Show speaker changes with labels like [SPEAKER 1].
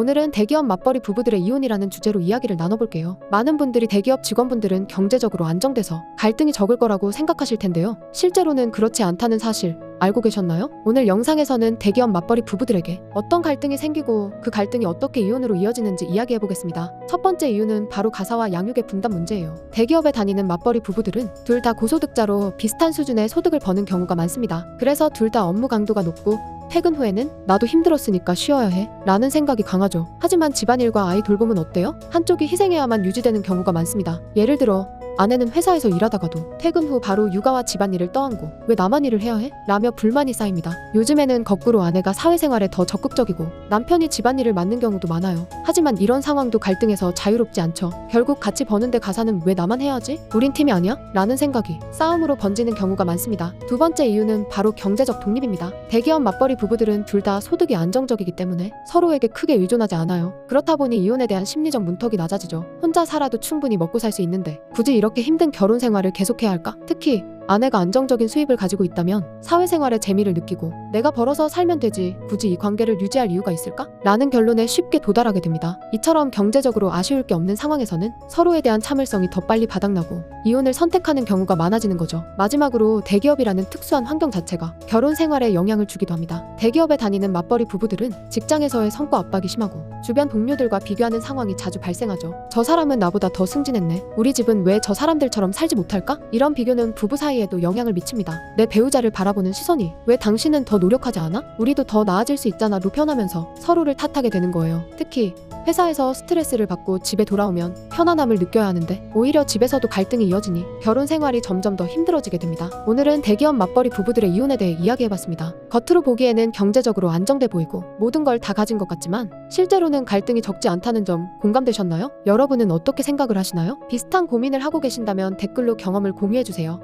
[SPEAKER 1] 오늘은 대기업 맞벌이 부부들의 이혼이라는 주제로 이야기를 나눠볼게요. 많은 분들이 대기업 직원분들은 경제적으로 안정돼서 갈등이 적을 거라고 생각하실 텐데요. 실제로는 그렇지 않다는 사실 알고 계셨나요? 오늘 영상에서는 대기업 맞벌이 부부들에게 어떤 갈등이 생기고 그 갈등이 어떻게 이혼으로 이어지는지 이야기해 보겠습니다. 첫 번째 이유는 바로 가사와 양육의 분담 문제예요. 대기업에 다니는 맞벌이 부부들은 둘 다 고소득자로 비슷한 수준의 소득을 버는 경우가 많습니다. 그래서 둘 다 업무 강도가 높고 퇴근 후에는 나도 힘들었으니까 쉬어야 해 라는 생각이 강하죠. 하지만 집안일과 아이 돌봄은 어때요? 한쪽이 희생해야만 유지되는 경우가 많습니다. 예를 들어 아내는 회사에서 일하다가도 퇴근 후 바로 육아와 집안일을 떠안고 왜 나만 일을 해야 해? 라며 불만이 쌓입니다. 요즘에는 거꾸로 아내가 사회생활에 더 적극적이고 남편이 집안일을 맡는 경우도 많아요. 하지만 이런 상황도 갈등에서 자유롭지 않죠. 결국 같이 버는데 가사는 왜 나만 해야 지? 우린 팀이 아니야? 라는 생각이 싸움으로 번지는 경우가 많습니다. 두 번째 이유는 바로 경제적 독립입니다. 대기업 맞벌이 부부들은 둘 다 소득이 안정적이기 때문에 서로에게 크게 의존하지 않아요. 그렇다 보니 이혼에 대한 심리적 문턱이 낮아지죠. 혼자 살아도 충분히 먹고 살 수 있는데 굳이 이렇게 힘든 결혼 생활을 계속해야 할까? 특히 아내가 안정적인 수입을 가지고 있다면 사회생활의 재미를 느끼고 내가 벌어서 살면 되지 굳이 이 관계를 유지할 이유가 있을까? 라는 결론에 쉽게 도달하게 됩니다. 이처럼 경제적으로 아쉬울 게 없는 상황에서는 서로에 대한 참을성이 더 빨리 바닥나고 이혼을 선택하는 경우가 많아지는 거죠. 마지막으로 대기업이라는 특수한 환경 자체가 결혼 생활에 영향을 주기도 합니다. 대기업에 다니는 맞벌이 부부들은 직장에서의 성과 압박이 심하고 주변 동료들과 비교하는 상황이 자주 발생하죠. 저 사람은 나보다 더 승진했네. 우리 집은 왜 저 사람들처럼 살지 못할까? 이런 비교는 부부 사이에도 영향을 미칩니다. 내 배우자를 바라보는 시선이 왜 당신은 더 노력하지 않아? 우리도 더 나아질 수 있잖아로 표현하면서 서로를 탓하게 되는 거예요. 특히 회사에서 스트레스를 받고 집에 돌아오면 편안함을 느껴야 하는데 오히려 집에서도 갈등이 이어지니 결혼 생활이 점점 더 힘들어지게 됩니다. 오늘은 대기업 맞벌이 부부들의 이혼에 대해 이야기해봤습니다. 겉으로 보기에는 경제적으로 안정돼 보이고 모든 걸 다 가진 것 같지만 실제로는 갈등이 적지 않다는 점 공감되셨나요? 여러분은 어떻게 생각을 하시나요? 비슷한 고민을 하고 계신다면 댓글로 경험을 공유해주세요.